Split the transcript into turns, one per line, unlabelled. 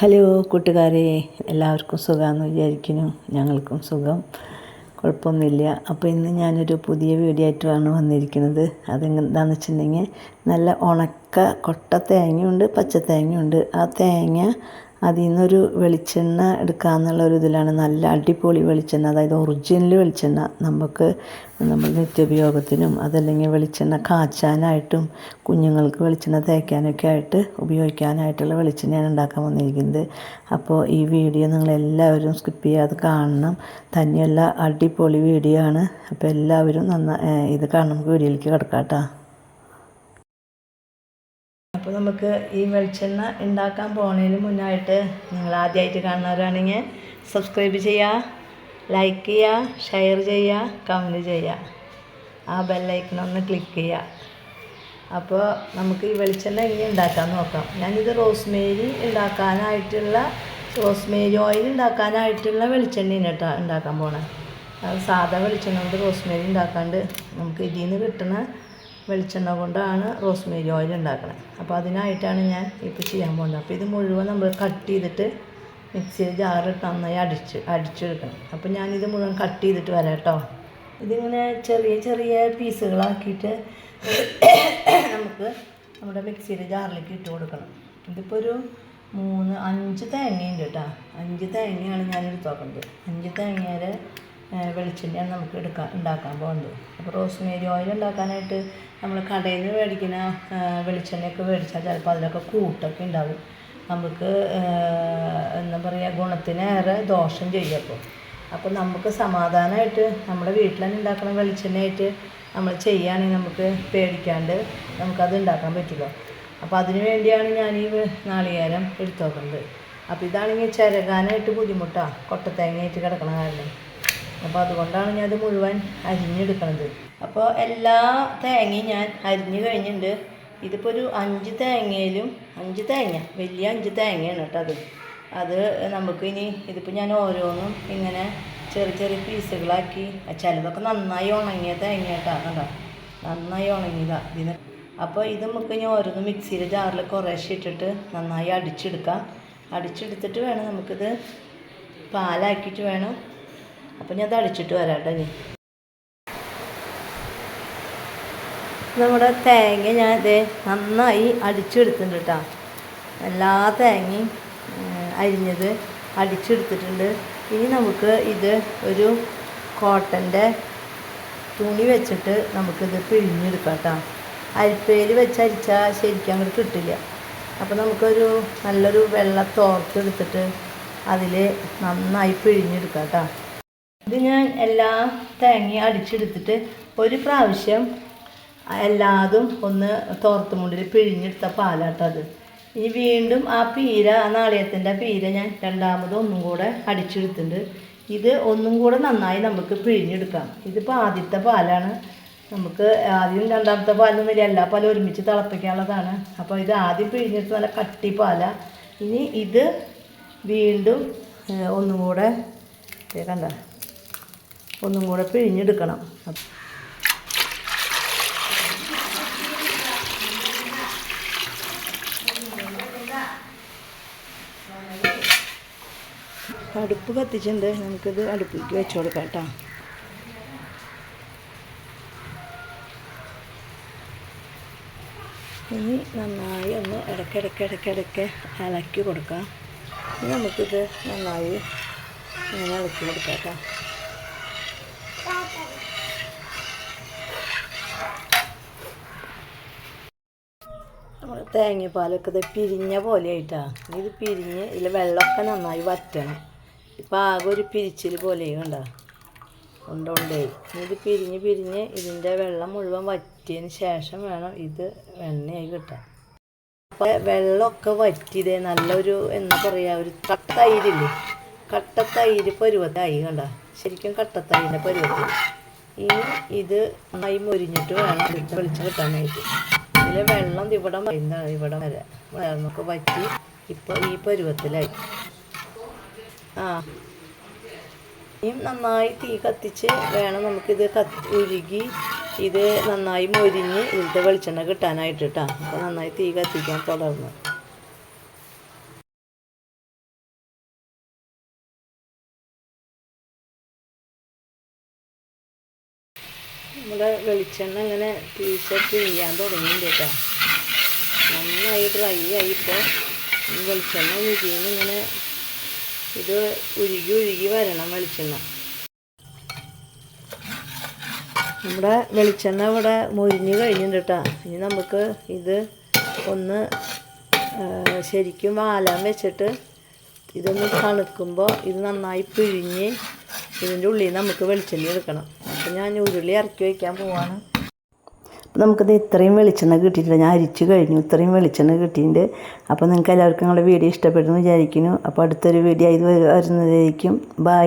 Hello കൂട്ടുകാരെ എല്ലാവർക്കും സുഖമാണെന്ന് വിചാരിക്കുന്നു. ഞങ്ങൾക്കും സുഖം. കുഴപ്പമൊന്നുമില്ല. അപ്പോൾ ഇന്ന് ഞാനൊരു പുതിയ വീഡിയോ ആയിട്ടാണ് വന്നിരിക്കുന്നത്. അതെന്താണെന്ന് വെച്ചിട്ടുണ്ടെങ്കിൽ നല്ല ഉണക്ക കൊട്ട തേങ്ങയുണ്ട് പച്ച തേങ്ങയുണ്ട് ആ തേങ്ങ അതിൽ നിന്നൊരു വെളിച്ചെണ്ണ എടുക്കാമെന്നുള്ള ഒരു ഇതിലാണ് നല്ല അടിപൊളി വെളിച്ചെണ്ണ അതായത് ഒറിജിനൽ വെളിച്ചെണ്ണ നമുക്ക് നമ്മൾ നിത്യോപയോഗത്തിനും അതല്ലെങ്കിൽ വെളിച്ചെണ്ണ കാച്ചാനായിട്ടും കുഞ്ഞുങ്ങൾക്ക് വെളിച്ചെണ്ണ തേക്കാനൊക്കെ ആയിട്ട് ഉപയോഗിക്കാനായിട്ടുള്ള വെളിച്ചെണ്ണയാണ് ഉണ്ടാക്കാൻ വന്നിരിക്കുന്നത്. അപ്പോൾ ഈ വീഡിയോ നിങ്ങളെല്ലാവരും സ്കിപ്പ് ചെയ്യാതെ കാണണം. തന്നെയല്ല അടിപൊളി വീഡിയോ ആണ്. അപ്പോൾ എല്ലാവരും നന്നായി ഇത് നമുക്ക് വീഡിയോയിലേക്ക് കിടക്കാം കേട്ടോ. നമുക്ക് ഈ വെളിച്ചെണ്ണ ഉണ്ടാക്കാൻ പോണതിന് മുന്നായിട്ട് നിങ്ങൾ ആദ്യമായിട്ട് കാണുന്നവരാണെങ്കിൽ സബ്സ്ക്രൈബ് ചെയ്യുക ലൈക്ക് ചെയ്യുക ഷെയർ ചെയ്യുക കമന്റ് ചെയ്യുക ആ ബെല്ലൈക്കണൊന്ന് ക്ലിക്ക് ചെയ്യുക അപ്പോൾ നമുക്ക് ഈ വെളിച്ചെണ്ണ ഇനി ഉണ്ടാക്കാൻ നോക്കാം. ഞാനിത് റോസ്മേരി ഉണ്ടാക്കാനായിട്ടുള്ള റോസ്മേരി ഓയിൽ ഉണ്ടാക്കാനായിട്ടുള്ള വെളിച്ചെണ്ണയാണ് കേട്ടോ ഉണ്ടാക്കാൻ പോണേ. സാധാ വെളിച്ചെണ്ണ കൊണ്ട് റോസ്മേരി ഉണ്ടാക്കാണ്ട് നമുക്ക് ഇതിൽ നിന്ന് കിട്ടുന്ന വെളിച്ചെണ്ണ കൊണ്ടാണ് റോസ്മേരി ഓയിൽ ഉണ്ടാക്കുന്നത് അപ്പോൾ അതിനായിട്ടാണ് ഞാൻ ഇപ്പോൾ ചെയ്യാൻ പോകുന്നത്. അപ്പോൾ ഇത് മുഴുവൻ നമ്മൾ കട്ട് ചെയ്തിട്ട് മിക്സിയിൽ ജാറിട്ട് നന്നായി അടിച്ച് അടിച്ചെടുക്കണം. അപ്പോൾ ഞാനിത് മുഴുവൻ കട്ട് ചെയ്തിട്ട് വരാം കേട്ടോ. ഇതിങ്ങനെ ചെറിയ ചെറിയ പീസുകളാക്കിയിട്ട് നമുക്ക് നമ്മുടെ മിക്സിയിൽ ജാറിലേക്ക് ഇട്ട് കൊടുക്കണം. ഇതിപ്പോൾ ഒരു മൂന്ന് അഞ്ച് തേങ്ങയുണ്ട് കേട്ടോ. അഞ്ച് തേങ്ങയാണ് ഞാൻ എടുത്ത് നോക്കുന്നത് അഞ്ച് തേങ്ങയുടെ വെളിച്ചെണ്ണയാണ് നമുക്ക് എടുക്കാൻ ഉണ്ടാക്കാൻ പോകുന്നത്. അപ്പോൾ റോസ്മേരി ഓയിൽ ഉണ്ടാക്കാനായിട്ട് നമ്മൾ കടയിൽ നിന്ന് മേടിക്കുന്ന വെളിച്ചെണ്ണയൊക്കെ മേടിച്ചാൽ ചിലപ്പോൾ അതിലൊക്കെ കൂട്ടൊക്കെ ഉണ്ടാവും. നമുക്ക് എന്താ പറയുക ഗുണത്തിനേറെ ദോഷം ചെയ്യും അപ്പോൾ അപ്പോൾ നമുക്ക് സമാധാനമായിട്ട് നമ്മുടെ വീട്ടിൽ തന്നെ ഉണ്ടാക്കുന്ന വെളിച്ചെണ്ണയായിട്ട് നമ്മൾ ചെയ്യുകയാണെങ്കിൽ നമുക്ക് പേടിക്കാണ്ട് നമുക്കത് ഉണ്ടാക്കാൻ പറ്റുമല്ലോ അപ്പോൾ അതിന് വേണ്ടിയാണ് ഞാൻ ഈ നാളികേരം എടുത്തു നോക്കുന്നത് അപ്പോൾ ഇതാണെങ്കിൽ ചിരകാനായിട്ട് ബുദ്ധിമുട്ടാണ് കൊട്ടത്തേങ്ങയായിട്ട് കിടക്കണ കാരണം. അപ്പോൾ അതുകൊണ്ടാണ് ഞാൻ അത് മുഴുവൻ അരിഞ്ഞെടുക്കുന്നത് അപ്പോൾ എല്ലാ തേങ്ങയും ഞാൻ അരിഞ്ഞ് കഴിഞ്ഞിട്ടുണ്ട്. ഇതിപ്പോൾ ഒരു അഞ്ച് തേങ്ങയിലും അഞ്ച് തേങ്ങ വലിയ അഞ്ച് തേങ്ങയാണ് കേട്ടോ അത്. അത് നമുക്ക് ഇനി ഇതിപ്പോൾ ഞാൻ ഓരോന്നും ഇങ്ങനെ ചെറിയ ചെറിയ പീസുകളാക്കി. ചിലതൊക്കെ നന്നായി ഉണങ്ങിയ തേങ്ങ കേട്ടോ കണ്ടോ? നന്നായി ഉണങ്ങിയതാണ് ഇതിന്. അപ്പോൾ ഇത് നമുക്ക് ഇനി ഓരോന്നും മിക്സിയിൽ ജാറിൽ കുറേശ്ശെ ഇട്ടിട്ട് നന്നായി അടിച്ചെടുക്കാം. അടിച്ചെടുത്തിട്ട് വേണം നമുക്കിത് പാലാക്കിയിട്ട് വേണം അപ്പം ഞാൻ തളിച്ചിട്ട് വരാം കേട്ടോ ഇനി. നമ്മുടെ തേങ്ങ ഞാൻ ഇത് നന്നായി അടിച്ചെടുത്തിട്ടുണ്ട് കേട്ടോ എല്ലാ തേങ്ങയും അരിഞ്ഞത് അടിച്ചെടുത്തിട്ടുണ്ട്. ഇനി നമുക്ക് ഇത് ഒരു കോട്ടന്റെ തുണി വെച്ചിട്ട് നമുക്കിത് പിഴിഞ്ഞെടുക്കാം കേട്ടോ അരിപ്പേര് വെച്ച് അരിച്ചാൽ ശരിക്കും അങ്ങോട്ട് കിട്ടില്ല. അപ്പോൾ നമുക്കൊരു നല്ലൊരു വെള്ള തോർത്തെടുത്തിട്ട് അതിൽ നന്നായി പിഴിഞ്ഞെടുക്കാം കേട്ടോ ഇത് ഞാൻ എല്ലാ തേങ്ങയും അടിച്ചെടുത്തിട്ട് ഒരു പ്രാവശ്യം എല്ലാതും ഒന്ന് തോർത്തുമുണ്ടിൽ പിഴിഞ്ഞെടുത്ത പാലാട്ടത് ഇനി വീണ്ടും ആ പീര ആ നാളയത്തിന്റെ പീര ഞാൻ രണ്ടാമത് ഒന്നും കൂടെ അടിച്ചെടുത്തിട്ടുണ്ട്. ഇത് ഒന്നും കൂടെ നന്നായി നമുക്ക് പിഴിഞ്ഞെടുക്കാം. ഇതിപ്പോൾ ആദ്യത്തെ പാലാണ്. നമുക്ക് ആദ്യം രണ്ടാമത്തെ പാലൊന്നുമില്ല എല്ലാ പാലും ഒരുമിച്ച് തിളപ്പിക്കാനുള്ളതാണ്. അപ്പോൾ ഇത് ആദ്യം പിഴിഞ്ഞെടുത്ത് നല്ല കട്ടി പാല. ഇനി ഇത് വീണ്ടും ഒന്നും കൂടെ കണ്ട? ഒന്നും കൂടെ പിഴിഞ്ഞെടുക്കണം. അടുപ്പ് കത്തിച്ചിട്ടുണ്ട് നമുക്കിത് അടുപ്പിലേക്ക് വെച്ച് കൊടുക്കാം കേട്ടോ. ഇനി നന്നായി ഒന്ന് ഇടയ്ക്കിടയ്ക്ക് ഇടയ്ക്കിടയ്ക്ക് ഇളക്കി കൊടുക്കാം. ഇനി നമുക്കിത് നന്നായി ഇങ്ങനെ ഇളക്കി കൊടുക്കാം കേട്ടോ. നമ്മൾ പാലൊക്കെ ഇത് പിരിഞ്ഞ പോലെ ആയിട്ടാണ് ഇത് പിരിഞ്ഞ് ഇതിൽ വെള്ളമൊക്കെ നന്നായി വറ്റണം. ഇപ്പം ആകെ ഒരു പിരിച്ചിൽ പോലെ കണ്ടോ? കൊണ്ടുകൊണ്ടേ ഇത് പിരിഞ്ഞ് പിരിഞ്ഞ് ഇതിന്റെ വെള്ളം മുഴുവൻ വറ്റിയതിന് ശേഷം വേണം ഇത് എണ്ണയായി കിട്ടാൻ. അപ്പോൾ വെള്ളമൊക്കെ വറ്റിയതേ നല്ലൊരു എന്താ പറയുക ഒരു കട്ടത്തൈരില്ലേ? കട്ടത്തൈര് പരുവത്തായി കണ്ട? ശരിക്കും കട്ടത്തൈരിന്റെ പരുവത്തിൽ ഇനി ഇത് നന്നായി മൊരിഞ്ഞിട്ട് വേണം വെളിച്ചം കിട്ടാനായിട്ട്. ഇതിലെ വെള്ളം ഇവിടം വരുന്ന ഇവിടം വരെ നമുക്ക് വറ്റി ഇപ്പോൾ ഈ പരുവത്തിലായി. ആ. ഇനിയും നന്നായി തീ കത്തിച്ച് വേണം നമുക്കിത് കത്തി ഉരുകി ഇത് നന്നായി മൊരിഞ്ഞ് ഇതിന്റെ വെളിച്ചെണ്ണ കിട്ടാനായിട്ട് കേട്ടോ അപ്പോൾ നന്നായി തീ കത്തിക്കാൻ തുടർന്ന് നമ്മുടെ വെളിച്ചെണ്ണ ഇങ്ങനെ പീസ ചെയ്യാൻ തുടങ്ങിയിട്ടുണ്ട് കേട്ടോ. നന്നായി ഡ്രൈ ആയി ഇപ്പോൾ ഈ വെളിച്ചെണ്ണ ഉരുകിന്ന് ഇങ്ങനെ ഇത് ഉരുകി ഉരുകി വരണം വെളിച്ചെണ്ണ. നമ്മുടെ വെളിച്ചെണ്ണ ഇവിടെ മുരിഞ്ഞ് കഴിഞ്ഞിട്ടുണ്ട് ഇനി നമുക്ക് ഇത് ഒന്ന് ശരിക്കും വാലാൻ വെച്ചിട്ട് ഇതൊന്ന് തണുക്കുമ്പോൾ ഇത് നന്നായി പിഴിഞ്ഞ് ഇതിന്റെ ഉള്ളിൽ നമുക്ക് വെളിച്ചെണ്ണ എടുക്കണം. അപ്പോൾ ഞാൻ ഉരുളി ഇറക്കി വയ്ക്കാൻ പോവാണ്. അപ്പം നമുക്കിത് ഇത്രയും വെളിച്ചെണ്ണ കിട്ടിയിട്ടില്ല ഞാൻ അരിച്ചു കഴിഞ്ഞു. ഇത്രയും വെളിച്ചെണ്ണ കിട്ടിയിട്ടുണ്ട്. അപ്പോൾ നിങ്ങൾക്ക് എല്ലാവർക്കും നിങ്ങളുടെ വീഡിയോ ഇഷ്ടപ്പെടുന്നു വിചാരിക്കുന്നു. അപ്പോൾ അടുത്തൊരു വീഡിയോ ഇത് വരുന്നതായിരിക്കും. ബൈ